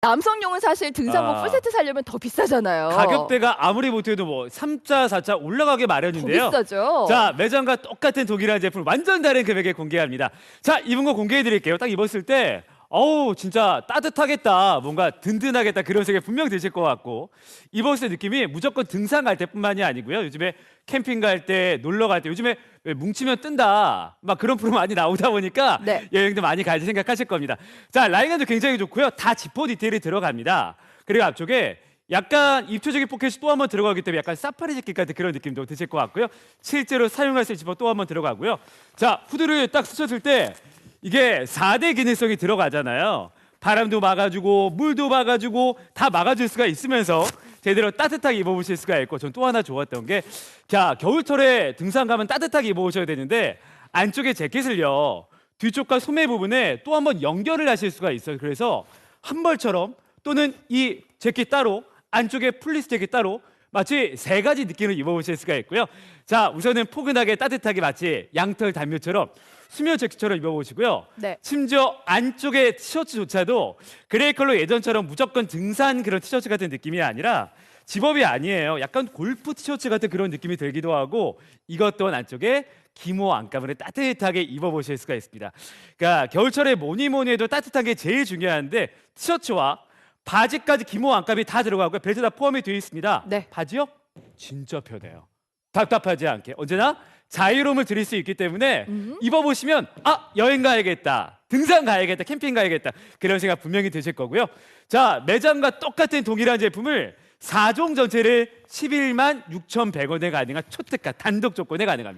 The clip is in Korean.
남성용은 사실 등산복 아. 풀세트 사려면 더 비싸잖아요. 가격대가 아무리 못해도 뭐 3자, 4자 올라가게 더 마련인데요. 비싸죠. 자, 매장과 똑같은 동일한 제품을 완전 다른 금액에 공개합니다. 자, 입은 거 공개해 드릴게요. 딱 입었을 때 어우, 진짜 따뜻하겠다. 뭔가 든든하겠다. 그런 생각이 분명 드실 것 같고. 입었을 때 느낌이 무조건 등산 갈 때뿐만이 아니고요. 요즘에 캠핑 갈 때, 놀러 갈 때, 요즘에 왜 뭉치면 뜬다. 막 그런 프로 많이 나오다 보니까 네. 여행도 많이 가지 생각하실 겁니다. 자, 라인감도 굉장히 좋고요. 다 지퍼 디테일이 들어갑니다. 그리고 앞쪽에 약간 입체적인 포켓이 또 한 번 들어가기 때문에 약간 사파리 재킷 같은 그런 느낌도 드실 것 같고요. 실제로 사용할 수 있는 지퍼 또 한 번 들어가고요. 자, 후드를 딱 쓰셨을 때 이게 4대 기능성이 들어가잖아요. 바람도 막아주고 물도 막아주고 다 막아줄 수가 있으면서 제대로 따뜻하게 입어보실 수가 있고 전 또 하나 좋았던 게 자 겨울철에 등산 가면 따뜻하게 입어보셔야 되는데 안쪽에 재킷을요 뒤쪽과 소매 부분에 또 한번 연결을 하실 수가 있어요. 그래서 한 벌처럼 또는 이 재킷 따로 안쪽에 플리스 재킷 따로 마치 세 가지 느낌을 입어보실 수가 있고요. 자 우선은 포근하게 따뜻하게 마치 양털 담요처럼 수면 재킷처럼 입어보시고요. 네. 심지어 안쪽에 티셔츠조차도 그레이 컬러 예전처럼 무조건 등산 그런 티셔츠 같은 느낌이 아니라 집업이 아니에요. 약간 골프 티셔츠 같은 그런 느낌이 들기도 하고 이것 또한 안쪽에 기모 안감을 따뜻하게 입어보실 수가 있습니다. 그러니까 겨울철에 뭐니 뭐니 해도 따뜻한 게 제일 중요한데 티셔츠와 바지까지 기모 안감이 다 들어가고 벨트 다 포함이 되어 있습니다. 네. 바지요? 진짜 편해요. 답답하지 않게 언제나 자유로움을 드릴 수 있기 때문에 입어보시면 아 여행 가야겠다 등산 가야겠다 캠핑 가야겠다 그런 생각 분명히 드실 거고요 자 매장과 똑같은 동일한 제품을 4종 전체를 11만 6,100원에 가능한 초특가 단독 조건에 가능합니다